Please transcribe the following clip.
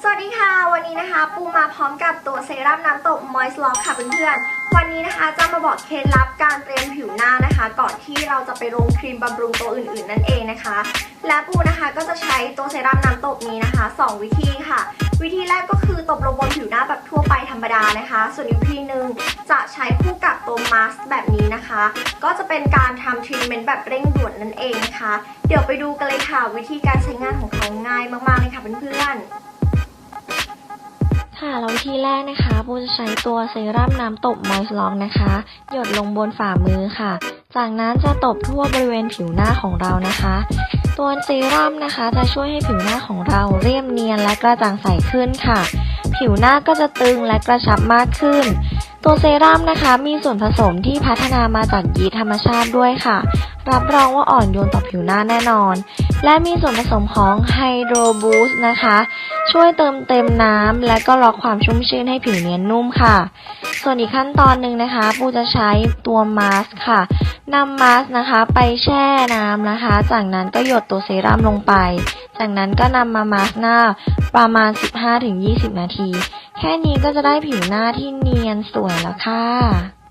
สวัสดีค่ะ วันนี้นะคะ ปูมาพร้อมกับตัวเซรั่มน้ำตก Moist Lock ค่ะเพื่อนๆ วันนี้นะคะจะมาบอกเคล็ดลับการเตรียมผิวหน้านะคะ ก่อนที่เราจะไปลงครีมบำรุงตัวอื่นๆ นั่นเองนะคะ และปูนะคะก็จะใช้ตัวเซรั่มน้ำตกนี้นะคะ 2 วิธีค่ะ วิธีแรกก็คือตบลงบนผิวหน้าแบบทั่วไปธรรมดานะคะ ส่วนอีกวิธีหนึ่งจะใช้คู่กับตัวมาสก์แบบนี้นะคะ ก็จะเป็นการทำทรีทเมนต์แบบเร่งด่วนนั่นเองนะคะ เดี๋ยวไปดูกันเลยค่ะ วิธีการใช้งานของเขาง่ายมากๆเลยค่ะเพื่อนๆ ค่ะแล้ววิธีแรกนะคะบูจะใช้ตัวเซรั่มน้ำตบมอยส์ลองนะคะ หยดลงบนฝ่ามือค่ะ จากนั้นจะตบทั่วบริเวณผิวหน้าของเรานะคะ ตัวเซรั่มนะคะ จะช่วยให้ผิวหน้าของเราเรียบเนียนและกระจ่างใสขึ้นค่ะ ผิวหน้าก็จะตึงและกระชับมากขึ้น ตัวเซรั่มนะคะมีส่วนผสมที่พัฒนามาจากยีธรรมชาติด้วยค่ะ รับรองว่าอ่อนโยนต่อผิวหน้าแน่นอน และมีส่วนผสมของไฮโดรบูสต์นะคะ ช่วยเติมเต็มน้ำและก็ล็อกความชุ่มชื้นให้ผิวเนียนนุ่มค่ะ ส่วนอีกขั้นตอนหนึ่งนะคะ ปูจะใช้ตัวมาสก์ค่ะ นำมาสก์นะคะไปแช่น้ำนะคะ จากนั้นก็หยดตัวเซรั่มลงไป จากนั้นก็นำมามาสก์หน้าประมาณ 15-20 นาที แค่นี้ก็จะได้ผิวหน้าที่เนียนสวยแล้วค่ะ